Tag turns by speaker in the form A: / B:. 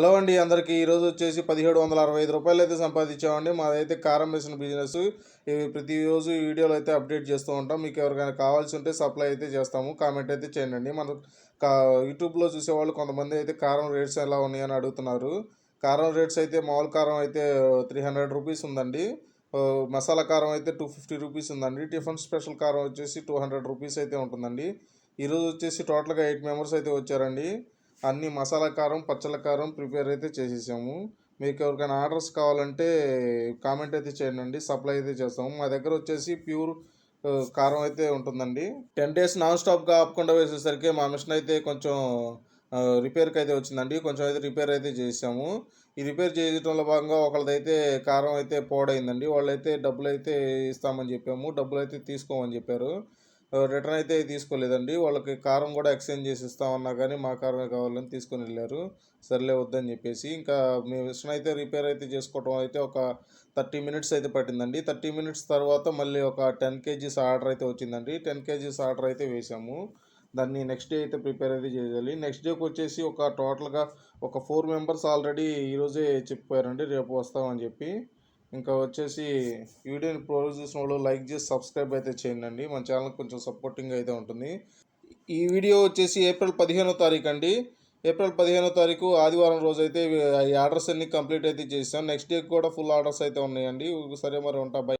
A: Hello అండి అందరికీ ఈరోజు వచ్చేసి పదిహేడు వందల అరవై ఐదు రూపాయలు అయితే సంపాదించామండి. మాదైతే కారం వేసిన బిజినెస్. ఇవి ప్రతిరోజు ఈ వీడియోలో అయితే అప్డేట్ చేస్తూ ఉంటాం. మీకు ఎవరికైనా కావాల్సి ఉంటే సప్లై అయితే చేస్తాము. కామెంట్ అయితే చేయండి. మన కా యూట్యూబ్లో చూసేవాళ్ళు కొంతమంది అయితే కారం రేట్స్ ఎలా ఉన్నాయని అడుగుతున్నారు. కారం రేట్స్ అయితే మామూలు కారం అయితే త్రీ హండ్రెడ్ రూపీస్ ఉందండి. మసాలా కారం అయితే టూ ఫిఫ్టీ రూపీస్ ఉందండి. టిఫిన్ స్పెషల్ కారం వచ్చేసి టూ హండ్రెడ్ రూపీస్ అయితే ఉంటుందండి. ఈరోజు వచ్చేసి టోటల్గా ఎయిట్ మెంబర్స్ అయితే వచ్చారండి. అన్ని మసాలా కారం పచ్చల కారం ప్రిపేర్ అయితే చేసేసాము. మీకు ఎవరికైనా ఆర్డర్స్ కావాలంటే కామెంట్ అయితే చేయండి సప్లై అయితే చేస్తాము. మా దగ్గర వచ్చేసి ప్యూర్ కారం అయితే ఉంటుందండి. టెన్ డేస్ నాన్ స్టాప్గా ఆపకుండా వేసేసరికి మా మిషన్ అయితే కొంచెం రిపేర్కి అయితే వచ్చిందండి. కొంచెం అయితే రిపేర్ అయితే చేసాము ఈ రిపేర్ చేయడంలో భాగంగా ఒకళ్ళదైతే కారం అయితే పోడైందండి. వాళ్ళైతే డబ్బులు అయితే ఇస్తామని చెప్పాము. డబ్బులు అయితే తీసుకోమని చెప్పారు. రిటర్న్ అయితే తీసుకోలేదండి. వాళ్ళకి కారం కూడా ఎక్స్చేంజ్ చేసి ఇస్తామన్నా కానీ మా కారమే కావాలని తీసుకొని వెళ్ళారు. సర్లే వద్దని చెప్పేసి ఇంకా మీ మిషన్ అయితే రిపేర్ అయితే చేసుకోవటం అయితే ఒక థర్టీ మినిట్స్ అయితే పట్టిందండి. థర్టీ మినిట్స్ తర్వాత మళ్ళీ ఒక టెన్ కేజీస్ ఆర్డర్ అయితే వచ్చిందండి. టెన్ కేజీస్ ఆర్డర్ అయితే వేసాము. దాన్ని నెక్స్ట్ డే అయితే ప్రిపేర్ అయితే చేయాలి. నెక్స్ట్ డేకి వచ్చేసి ఒక టోటల్గా ఒక ఫోర్ మెంబర్స్ ఆల్రెడీ ఈరోజే చెప్పారండి. రేపు వస్తామని చెప్పి. ఇంకా వచ్చేసి వీడియోని ప్రోజ్ చూసిన వాళ్ళు లైక్ చేసి సబ్స్క్రైబ్ అయితే చేయండి. మన ఛానల్ కొంచెం సపోర్టింగ్ అయితే ఉంటుంది. ఈ వీడియో వచ్చేసి ఏప్రిల్ పదిహేనో తారీఖు అండి. ఏప్రిల్ పదిహేనో తారీఖు ఆదివారం రోజు అయితే ఈ ఆర్డర్స్ అన్ని కంప్లీట్ అయితే చేసాం నెక్స్ట్ డే కూడా ఫుల్ ఆర్డర్స్ అయితే ఉన్నాయండి. సరే మరి ఉంటా బై